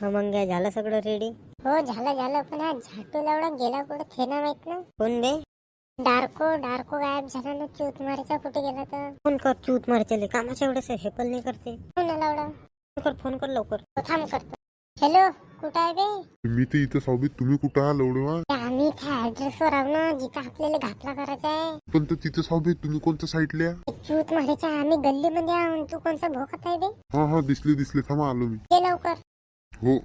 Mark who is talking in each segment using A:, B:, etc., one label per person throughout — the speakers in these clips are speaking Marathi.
A: हा मग काय झालं सगळं रेडी
B: हो झालं झालं. पण हा झाटू लावडा गेला कुठं? थे ना माहीत ना.
A: कोण बे?
B: डार्को डार्को गायब झाला ना चूत मारायचा कुठे गेला तर.
A: फोन कर चूत मारचले कामाच्या हे पण नाही करते.
B: हो ना लावडा.
A: फोन कर फोन कर लवकर.
B: हो, थांब करतो. हॅलो कुठं आहे बे?
C: मी तर इथं सावबीत तुम्ही कुठं आहा लवडेवा
B: ते आम्ही त्या ऍड्रेस वर आहो ना जिथं आपल्याला घातला करायचा आहे.
C: पण तर तिथं सावबीत तुम्ही कोणत्या साईडल्या?
B: ते चूत मारायचा आम्ही गल्लीमध्ये आहो तू कोणचा भोकत आहे बे?
C: हा हा दिसले दिसले. थांबा आलो मी.
B: ये लवकर.
C: हो.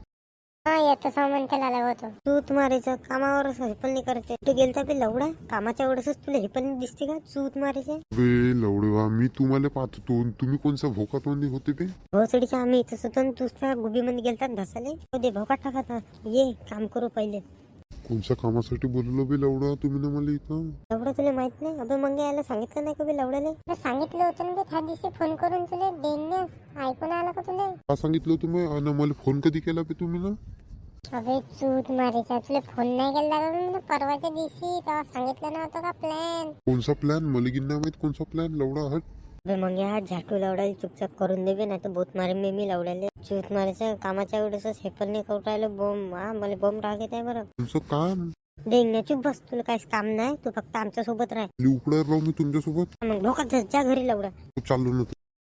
B: हा येतो सामान त्याला आला होतो
A: चूत मारायचं कामावर हे पण नाही करते. तू गेलता बे लवडा? कामाच्या एवढंच तुला हे पण नाही दिसते का? चूत मारायचं
C: बे लवडेवा मी तुम्हाला पाहतो. तो तुम्ही कोणत्या भोकात मध्ये होते बे?
A: भोसडीच्या आम्ही इथं सुद्धा दुसऱ्या गुबीमध्ये गेलतात धसाले. दे भोका टाका ये काम करू पहिले.
C: कोणत्या कामासाठी बोललो बे लवडा? तुम्ही ना मला इथं.
A: एवढं तुला माहीत नाही? अबे मग यायला सांगितलं नाही का बे लवड्याले?
B: मी सांगितलं होतं ना बे त्या दिवशी फोन करून तुला देण्यास ऐकून आला का तुला?
C: का सांगितलं तुम्ही आणि मला फोन कधी केला बे तुम्ही ना?
B: अबे चूत मारायचा तुला फोन नाही केला का मी परवाच्या दिवशी तेव्हा सांगितलं नव्हतं का प्लॅन
C: कोणचा प्लॅन मला गिन्ना माहीत कोणचा प्लॅन लवडा हट.
A: मग या झाटू लवडायला चुपचाप करून देवे नाही तर बोत मारेन मी मी लवड्याले. चूत मारायचं कामाच्या हे पण नाही करू राहिलं बोंब हा मला बोंब येत आहे बरं.
C: तुमचं काम
A: डेंगण्या चुप बस तुला काहीच काम नाही तू फक्त आमच्यासोबत राह.
C: मी राहू मी तुमच्यासोबत?
A: मग जा घरी लवडा.
C: चाललो ना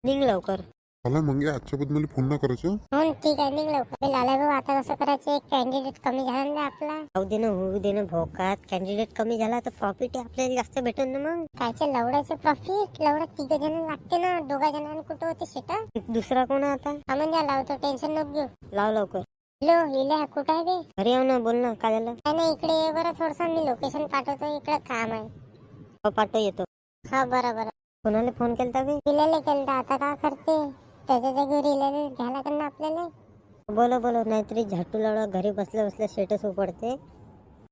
A: निघ लवकर.
C: मला मग आजच्या बद्दल मला फोन ना करायचं.
B: हो ठीक आहे निघ लवकर. लाला भाऊ आता कसं करायचं? एक कॅन्डिडेट कमी झाला ना आपला.
A: जाऊ दे ना होऊ दे ना भोकात. कॅन्डिडेट कमी झाला तर प्रॉफिट आपल्याला जास्त भेटेल ना मग.
B: कायचे लवड्याचे प्रॉफिट लवडा तिघ जण लागते ना दोघा जणांना कुठं होते शेटा
A: दुसरा कोण आहे आता?
B: हा म्हणजे लावतो टेन्शन नको घेऊ.
A: लाव लवकर.
B: हॅलो इल्या कुठं आहे बे?
A: घरी येऊ ना बोल ना काय झालं?
B: काय नाही इकडे ये बरं थोडस. मी लोकेशन पाठवतो इकडे काम आहे.
A: हो, पाठव येतो.
B: हा बरं बरं.
A: कोणाला फोन केलता बे?
B: रिलेले केलं आता का करते? त्याच्या जागी घ्यायला लागेल ना आपल्याला
A: बोलो बोलो नाहीतरी झाटू लावडा घरी बसल्या बसल्या शेटच उपडते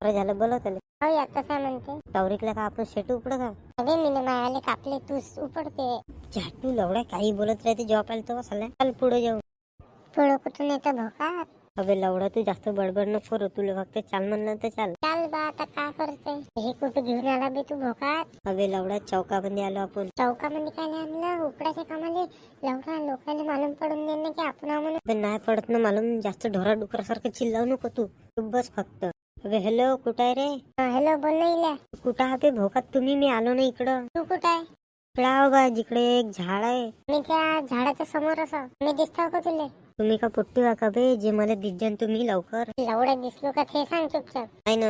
A: बरं झालं बोलो त्याला.
B: हो काय म्हणते.
A: टवरिकला का आपण शेट उपड का?
B: अरे मी मायाले कापले तू उपडते.
A: झाटू लवडा काही बोलत राहते जॉब आला तेव्हा साला चाल पुढे जाऊ.
B: पुढं कुठून येतं भोकात?
A: अबे लवडा तू जास्त बडबड नको करू तुला फक्त चाल म्हणलं तर चाल.
B: बा आता का करते हे कुठं घेऊन आला बे तू भोकात?
A: अबे लवडा चौकामध्ये आलो आपण.
B: चौकामध्ये काय नाही आणलं? उपडाच्या कामाले. लवकर लोकांना मालूम पडून दे ना की आपण म्हणून
A: नाही पडत ना मालूम. जास्त ढोरा डुकरासारखं चिल्लावू नको तू. तू बस फक्त. अबे हॅलो कुठं आहे रे?
B: हॅलो बोल ना इल्या
A: कुठं आहे बे भोकात तुम्ही मी आलो ना इकडं.
B: तू कुठं आहे?
A: इकडं आहो बा जिकडे एक झाड आहे.
B: मी त्या झाडाच्या समोर असं. मी दिसतो का तुले?
A: तुम्ही का पुट्टी वा का बे? जे मला दिसजन तुम्ही लवकर.
B: लवड्या दिसलो का ते सांग चुपचाप.
A: नाही ना.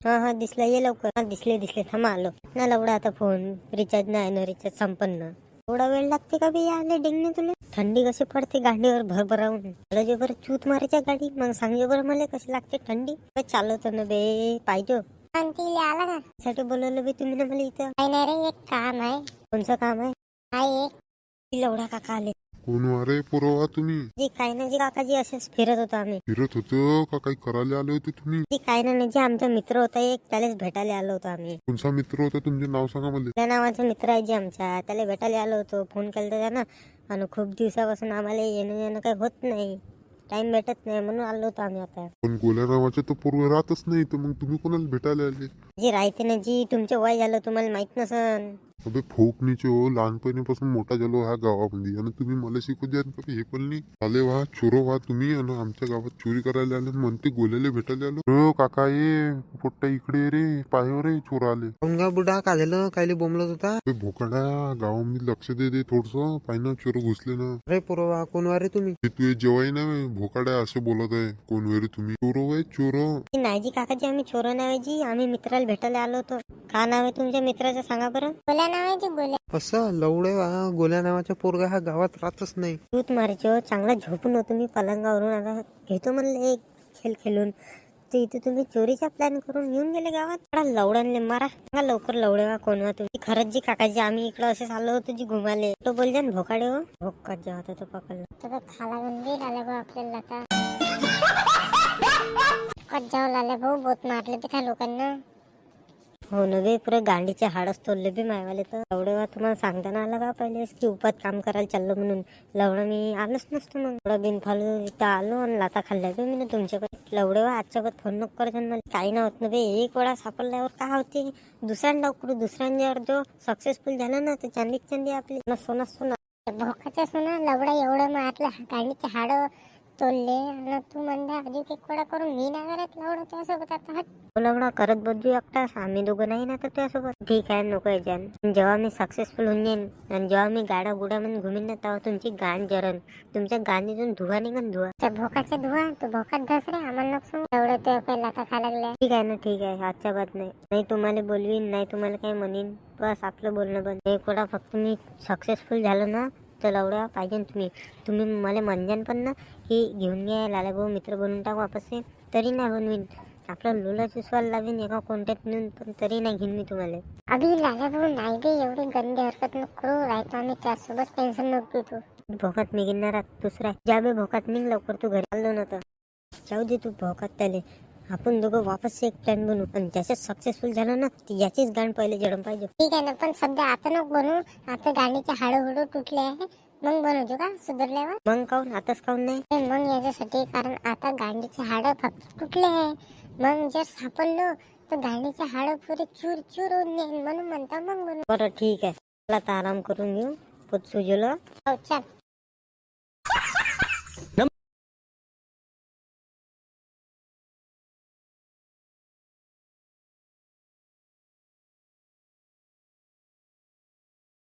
A: हा हा दिसला ये लवकर. हा दिसले दिसले. थांबा आलो. ना लवडा आता फोन रिचार्ज नाही ना रिचार्ज संपन्न. थोडा वेळ लागते का बे आले डिंगने तुला? थंडी कशी पडते गाडीवर भरभरावून. मला जे बरं चूत मारायच्या गाडी. मग सांगे बरं मला कशी लागते थंडी. बे, चालवतो ना बे. पाहिजे.
B: आला का
A: साठी बोलवलं बे तुम्ही ना मला इथं.
B: नाही रे एक काम आहे.
A: कोणचं काम आहे?
B: आहे एक.
A: लवडा काका आले.
C: कोण वारे पुरवा तुम्ही?
A: जी काय ना जी काकाजी असेच फिरत होतो आम्ही.
C: फिरत होतं का? काही करायला आले होते तुम्ही?
A: जी काय ना जे आमचा मित्र होता एक त्यालाच भेटायला आलो होतो आम्ही.
C: कोणचा मित्र होता? तुमचे नाव सांगा मला.
A: त्या नावाचा मित्र आहे जे आमचा. त्याला भेटायला आलो होतो फोन केला त्यानं आणि खूप दिवसापासून आम्हाला येणं येणं काही होत नाही. टाइम भेटत नाही म्हणून आलो होतो आम्ही आता.
C: पण गोल्या नावाचे तर पूर्व राहतच नाही तर मग तुम्ही कोणाला भेटायला आले?
A: जी राहते ना जी तुमचं वय झालं तुम्हाला माहीत नसन.
C: अबे फोकनीचे हो लहानपणीपासून मोठा झालो ह्या गावामध्ये आणि तुम्ही मला शिकू द्या का हे पण नाही। आले व्हा चोरो व्हा तुम्ही आणि आमच्या गावात चोरी करायला आले म्हणते गोल्याला भेटायला आलो। हो काका ये पोट्टा इकडे रे पायावर रे चोर आले।
D: गा बुडा का झालं कायले बोंबलत होता?
C: अबे भोकाड्या गावामध्ये लक्ष दे दे थोडस पाहिजे चोर घुसले ना।
D: अरे पोरवा कोण वारे तुम्ही?
C: ते जेवाय ना भोकाड्या असे बोलत आहे कोण वेळे तुम्ही? चोरो वय चोर।
A: जी नाहीजी काकाजी आम्ही चोर आहे जी आम्ही मित्राला भेटायला आलो होतो। का नाव आहे तुमच्या मित्राचं? सांगा बरं.
B: बोला नाव आहे ती बोला.
D: असं लवडे वा गोल्या नावाचा पोरगा हा गावात राहतच नाही.
A: मारायचे हो चांगला झोपून होतो मी पलंगावरून आता घेतो म्हणलं एक खेळ खेळून. तर इथे तुम्ही चोरीचा प्लॅन करून येऊन गेले गावात? थोडा लवडांले मारा. सांगा लवकर लवडेवा कोण वा तुम्ही. खरंच जी काकाजी आम्ही इकडं असेच आलो होतो जी घुमाले. तो बोल ना भोकाडे हो. भोकात जेव्हा होता तो पकडला.
B: तर खाला गंदी आले भाऊ आपल्याला आता. कट जाऊ लाले भाऊ बोत मारले ते त्या लोकांना?
A: हो ना बे पुरे गांडीचे हाडच तोडले बी मायवाले तर. लवडेवा तुम्हाला सांगताना आलं का पहिले? की उपात काम करायला चाललो म्हणून. लवडं मी आलोच नसतो मग. थोडं बिन फालू इथं आलो आणि लाता खाल्ल्या बी मी तुमच्याकडे. लवडेवा आजच्या बात फोन नको करत मला. काही नव्हत होत ना बे एक वेळा सापडल्यावर काय होते? दुसऱ्यांदा करू दुसऱ्यांच्यावर जो सक्सेसफुल झाला ना तर चांदीच चांदी आपली. सोना सोना.
B: भोकाच्या सोना लवडा एवढं मग आतलं गांडीचे हाडं तोडले. आणि तू म्हणता अजून एक कोडा करून मी नाही करत लावडं त्यासोबत आता हट.
A: लवडा करत बदलू एकटाच आम्ही दोघं नाही ना तर त्यासोबत. ठीक आहे नको याच्यान जेव्हा मी सक्सेसफुल होऊन जाईन आणि जेव्हा मी गाड्या गुड्या म्हणून घुमीन ना तेव्हा तुमची गाण जरण तुमच्या गाणीतून धुवा निघन धुवा.
B: त्या भोकाच्या धुवा तू भोकात धस रे आम्हाला नको. एवढं ते पहिला आता खा
A: ठीक आहे ना ठीक आहे आजच्या बात नाही. नाही तुम्हाला बोलवीन नाही तुम्हाला काही म्हणीन. बस आपलं बोलणं बंद. एक वेळा फक्त मी सक्सेसफुल झालो ना तर लवड्या पाहिजे ना तुम्ही. तुम्ही मला म्हणजान पण ना की घेऊन घ्या लाला भाऊ मित्र बनवून टाक वापस तरी नाही बनवीन. आपलं लोला चुसवायला लावीन एका कोणत्यात नेऊन पण तरी नाही घेईन मी तुम्हाला.
B: अभि लाला भाऊ नाही बे एवढी गंदी हरकत नको करू. राहतो आम्ही त्यासोबत टेन्शन नको तू.
A: भोकात निघणार दुसरा. ज्या बे भोकात निघ लवकर तू घरी आलो ना तर जाऊ दे तू भोकात त्याले आपण दोघं वापस एक प्लॅन बनवू. आणि त्याच्यात सक्सेसफुल झालं ना याचीच गाण पहिले जडम पाहिजे.
B: ठीक आहे ना पण सध्या आता नको बनवू. आता गाडीचे हाडं हुडू तुटले आहे. मग बनवतो का? सुधारल्यावर?
A: मग काऊन आताच काऊन नाही?
B: मग याच्यासाठी कारण आता गांडीचे हाडं फक्त तुटले आहे. मग जर सापडलो तर गांडीचे हाडं पुरे चूर चूर होऊन जाईल म्हणून म्हणता मग बनवू.
A: बरं ठीक आहे. चला आता आराम करून घेऊ. पोट सुजलं.
B: हो, चल.